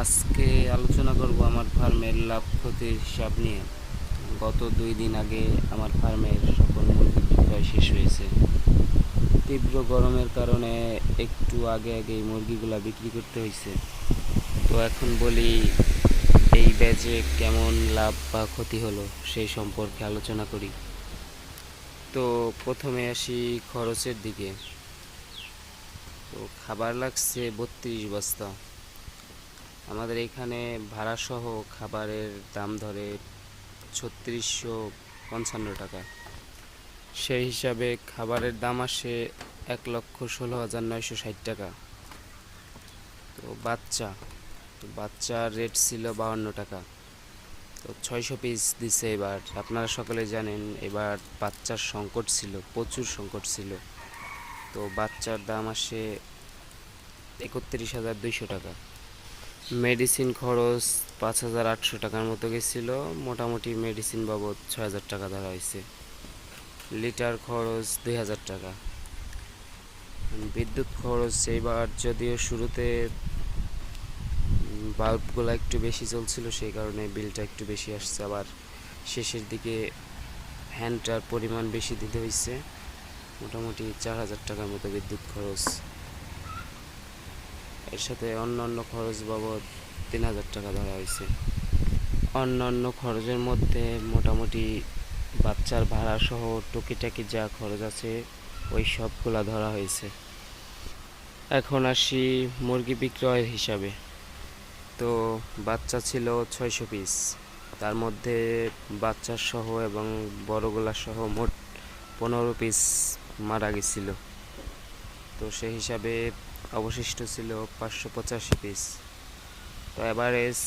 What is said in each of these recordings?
আজকে আলোচনা করব আমার ফার্মের লাভ ক্ষতির হিসাব নিয়ে। গত দুই দিন আগে আমার ফার্মের সকল মুরগি বিক্রয় শেষ হয়েছে। তীব্র গরমের কারণে একটু আগে আগে মুরগিগুলা বিক্রি করতে হয়েছে। তো এখন বলি, এই ব্যাচে কেমন লাভ বা ক্ষতি হলো সেই সম্পর্কে আলোচনা করি। তো প্রথমে আসি খরচের দিকে। তো খাবার লাগছে বত্রিশ বস্তা। আমাদের এখানে ভাড়াসহ খাবারের দাম ধরে ছত্রিশশো পঞ্চান্ন টাকা। সেই হিসাবে খাবারের দাম আসে এক লক্ষ ষোলো হাজার নয়শো ষাট টাকা। তো বাচ্চা, তো বাচ্চার রেট ছিল বাউন্ন টাকা। তো ছয়শো পিস দিছে এবার। আপনারা সকলে জানেন, এবার বাচ্চার সংকট ছিল, প্রচুর সংকট ছিল। তো বাচ্চার দাম আসে একত্রিশ হাজার দুইশো টাকা। মেডিসিন খরচ পাঁচ হাজার আটশো টাকার মতো গেছিল। মোটামুটি মেডিসিন বাবদ ছয় হাজার টাকা ধরা হয়েছে। লিটার খরচ দুই হাজার টাকা। বিদ্যুৎ খরচ এইবার যদিও শুরুতে বাল্বগুলো একটু বেশি চলছিল, সেই কারণে বিলটা একটু বেশি আসছে। আবার শেষের দিকে ফ্যানটার পরিমাণ বেশি দিতে হয়েছে। মোটামুটি চার হাজার টাকার মতো বিদ্যুৎ খরচ এর সাথে অন্য অন্য খরচ বাবদ তিন হাজার টাকা ধরা হয়েছে। অন্য অন্য খরচের মধ্যে মোটামুটি বাচ্চার ভাড়া সহ টুকিটাকি যা খরচ আছে, ওই সবগুলা ধরা হয়েছে। এখন আসি মুরগি বিক্রয়ের হিসাবে। তো বাচ্চা ছিল ছয়শো পিস। তার মধ্যে বাচ্চা সহ এবং বড়গুলা সহ মোট পনেরো পিস মারা গেছিল। তো সেই হিসাবে অবশিষ্ট ছিল পাঁচশো পঁচাশি পিস তো অ্যাভারেজ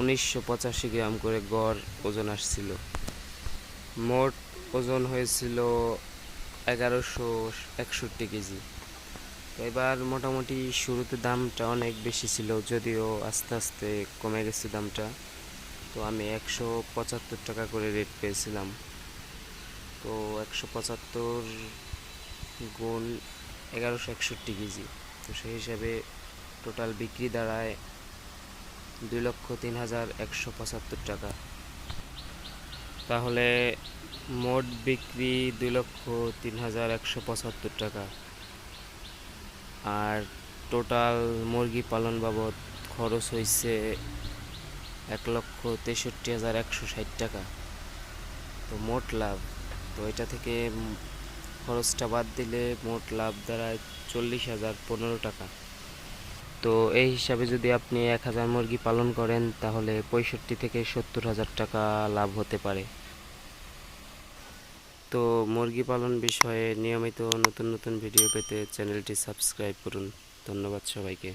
উনিশশো পঁচাশি গ্রাম করে গড় ওজন আসছিল। মোট ওজন হয়েছিল এগারোশো একষট্টি কেজি। এবার মোটামুটি শুরুতে দামটা অনেক বেশি ছিল, যদিও আস্তে আস্তে কমে গেছে দামটা। তো আমি একশো পঁচাত্তর টাকা করে রেট পেয়েছিলাম। তো একশো পঁচাত্তর গুণ এগারোশো একষট্টি কেজি। তো সেই হিসাবে টোটাল বিক্রি দাঁড়ায় দুই লক্ষ তিন হাজার একশো পঁচাত্তর টাকা। তাহলে মোট বিক্রি দুই লক্ষ তিন হাজার একশো পঁচাত্তর টাকা। আর টোটাল মুরগি পালন বাবদ খরচ হয়েছে এক লক্ষ তেষট্টি হাজার একশো ষাট টাকা। তো মোট লাভ, তো এটা থেকে খরচটা বাদ দিলে মোট লাভ দাঁড়ায় চল্লিশ হাজার পনেরো টাকা। তো এই হিসাবে যদি আপনি এক হাজার মুরগি পালন করেন, তাহলে পঁয়ষট্টি থেকে সত্তর হাজার টাকা লাভ হতে পারে। তো মুরগি পালন বিষয়ে নিয়মিত নতুন নতুন ভিডিও পেতে চ্যানেলটি সাবস্ক্রাইব করুন। ধন্যবাদ সবাইকে।